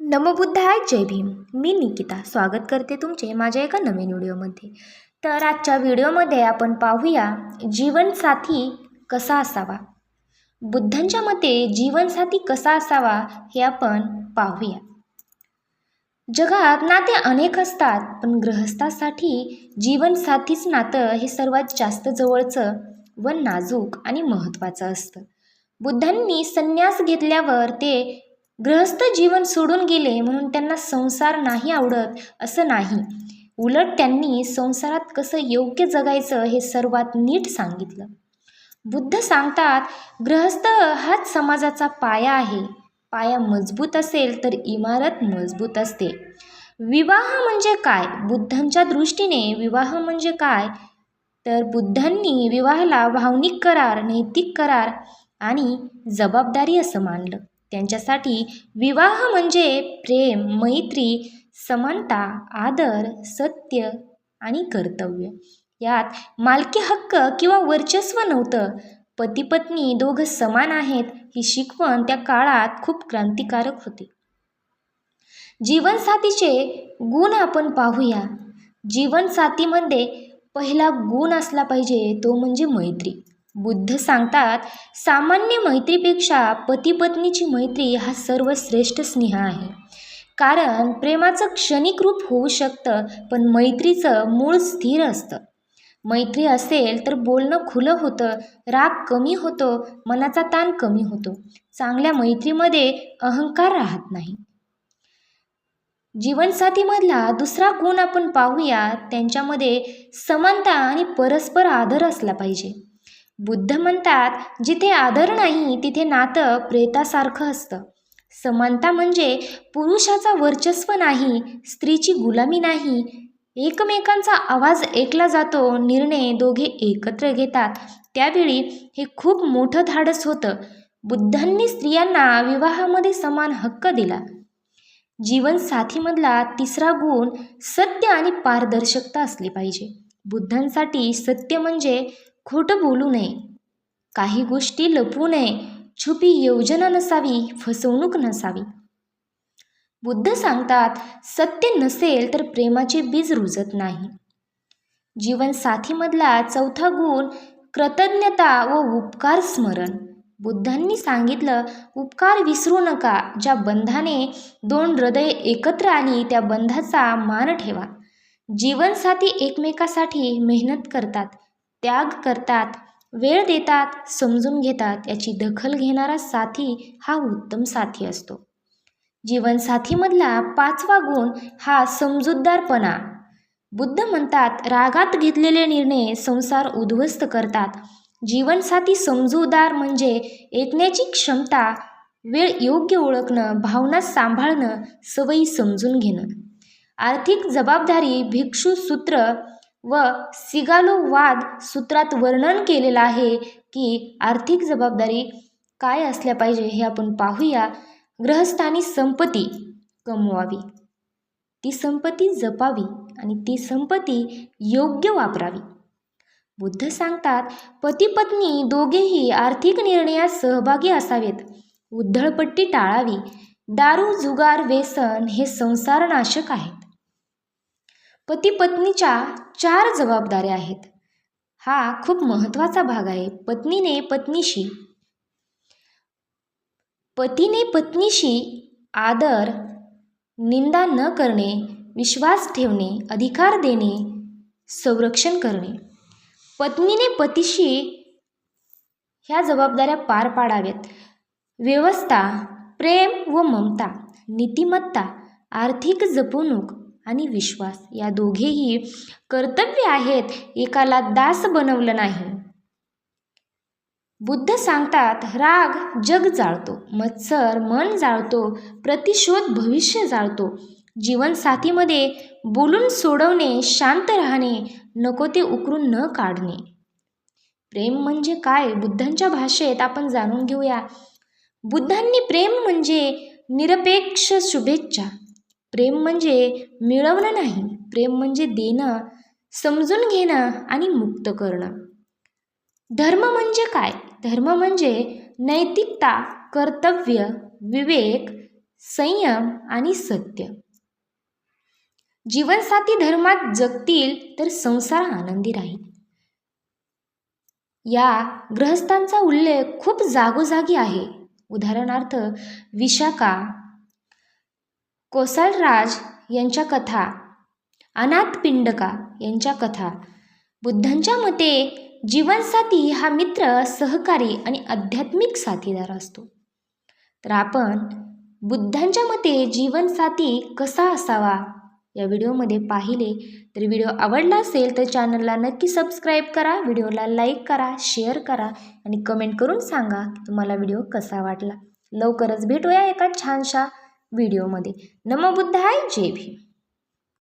नमोबुद्धाय जय भीम. मी निकिता. स्वागत करते तुमचे माझ्या एका नवीन व्हिडिओमध्ये. तर आजच्या व्हिडिओमध्ये आपण पाहूया जीवनसाथी कसा असावा. बुद्धांच्या मते जीवनसाथी कसा असावा हे आपण पाहूया. जगात नाते अनेक असतात पण गृहस्थासाठी जीवनसाथीच नातं हे सर्वात जास्त जवळचं व नाजूक आणि महत्त्वाचं असतं. बुद्धांनी संन्यास घेतल्यावर ते गृहस्थ जीवन सोडून गेले म्हणून त्यांना संसार नाही आवडत असं नाही. उलट त्यांनी संसारात कसं योग्य जगायचं हे सर्वात नीट सांगितलं. बुद्ध सांगतात गृहस्थ हाच समाजाचा पाया आहे. पाया मजबूत असेल तर इमारत मजबूत असते. विवाह म्हणजे काय? बुद्धांच्या दृष्टीने विवाह म्हणजे काय? तर बुद्धांनी विवाहाला भावनिक करार नैतिक करार आणि जबाबदारी असं मानलं. त्यांच्यासाठी विवाह म्हणजे प्रेम मैत्री समानता आदर सत्य आणि कर्तव्य. यात मालकी हक्क किंवा वर्चस्व नव्हतं. पती पत्नी दोघं समान आहेत ही शिकवण त्या काळात खूप क्रांतिकारक होती. जीवनसाथीचे गुण आपण पाहूया. जीवनसाथीमध्ये पहिला गुण असला पाहिजे तो म्हणजे मैत्री. बुद्ध सांगतात सामान्य मैत्रीपेक्षा पतीपत्नीची मैत्री हा सर्वश्रेष्ठ स्नेह आहे. कारण प्रेमाचं क्षणिक रूप होऊ शकतं पण मैत्रीचं मूळ स्थिर असतं. मैत्री असेल तर बोलणं खुलं होतं राग कमी होतो मनाचा ताण कमी होतो. चांगल्या मैत्रीमध्ये अहंकार राहत नाही. जीवनसाथीमधला दुसरा गुण आपण पाहूया त्यांच्यामध्ये समानता आणि परस्पर आदर असला पाहिजे. बुद्ध म्हणतात जिथे आदर नाही तिथे नातं प्रेतासारखं असतं. समानता म्हणजे पुरुषाचा वर्चस्व नाही स्त्रीची गुलामी नाही. एकमेकांचा आवाज ऐकला जातो निर्णय दोघे एकत्र घेतात. त्यावेळी हे खूप मोठं धाडस होतं. बुद्धांनी स्त्रियांना विवाहामध्ये समान हक्क दिला. जीवनसाथीमधला तिसरा गुण सत्य आणि पारदर्शकता असली पाहिजे. बुद्धांसाठी सत्य म्हणजे खोटं बोलू नये. काही गोष्टी लपवू नये. छुपी योजना नसावी फसवणूक नसावी. बुद्ध सांगतात सत्य नसेल तर प्रेमाचे बीज रुजत नाही. जीवनसाथीमधला चौथा गुण कृतज्ञता व उपकार स्मरण. बुद्धांनी सांगितलं उपकार विसरू नका. ज्या बंधाने दोन हृदय एकत्र आली त्या बंधाचा मान ठेवा. जीवनसाथी एकमेकासाठी मेहनत करतात. त्याग करतात वेळ देतात समजून घेतात याची दखल घेणारा साथी हा उत्तम साथी असतो. जीवनसाथीमधला पाचवा गुण हा समजूतदारपणा. बुद्ध म्हणतात रागात घेतलेले निर्णय संसार उद्ध्वस्त करतात. जीवनसाथी समजूदार म्हणजे ऐकण्याची क्षमता वेळ योग्य ओळखणं भावना सांभाळणं सवयी समजून घेणं. आर्थिक जबाबदारी भिक्षू सूत्र व सिगालो वाद सूत्रात वर्णन केलेलं आहे की आर्थिक जबाबदारी काय असल्या पाहिजे हे आपण पाहूया. ग्रहस्थानी संपत्ती कमवावी ती संपत्ती जपावी आणि ती संपत्ती योग्य वापरावी. बुद्ध सांगतात पती पत्नी दोघेही आर्थिक निर्णयात सहभागी असावेत. उद्धळपट्टी टाळावी. दारू जुगार व्यसन हे संसारनाशक आहे. पती पत्नीच्या चार जबाबदाऱ्या आहेत. हा खूप महत्त्वाचा भाग आहे पत्नीने पत्नीशी. पतीने पत्नीशी आदर निंदा न करणे विश्वास ठेवणे अधिकार देणे संरक्षण करणे. पत्नीने पतीशी ह्या जबाबदाऱ्या पार पाडाव्यात. व्यवस्था प्रेम व ममता नीतिमत्ता आर्थिक जपवणूक आणि विश्वास. या दोघेही कर्तव्य आहेत एकाला दास बनवलं नाही. बुद्ध सांगतात राग जग जाळतो मत्सर मन जाळतो प्रतिशोध भविष्य जाळतो. जीवनसाथीमध्ये बोलून सोडवणे शांत राहणे नको ते उकरून न काढणे. प्रेम म्हणजे काय? बुद्धांच्या भाषेत आपण जाणून घेऊया. बुद्धांनी प्रेम म्हणजे निरपेक्ष शुभेच्छा. प्रेम म्हणजे मिळवणं नाही प्रेम म्हणजे देणं समजून घेणं आणि मुक्त करणं. धर्म म्हणजे काय? धर्म म्हणजे नैतिकता कर्तव्य विवेक संयम आणि सत्य. जीवनसाथी धर्मात जगतील तर संसार आनंदी राहील. या ग्रहस्थांचा उल्लेख खूप जागोजागी आहे. उदाहरणार्थ विशाखा कोसलराज यांच्या कथा अनाथ पिंडका यांच्या कथा. बुद्धांच्या मते जीवनसाथी हा मित्र सहकारी आणि आध्यात्मिक साथीदार असतो. तर आपण बुद्धांच्या मते जीवनसाथी कसा असावा या व्हिडिओमध्ये पाहिले. तर व्हिडिओ आवडला असेल तर चॅनलला नक्की सबस्क्राईब करा व्हिडिओला लाईक करा शेअर करा आणि कमेंट करून सांगा की तुम्हाला व्हिडिओ कसा वाटला. लवकरच भेटूया एका छानशा व्हिडिओमध्ये. नमो बुद्धाय जय भीम.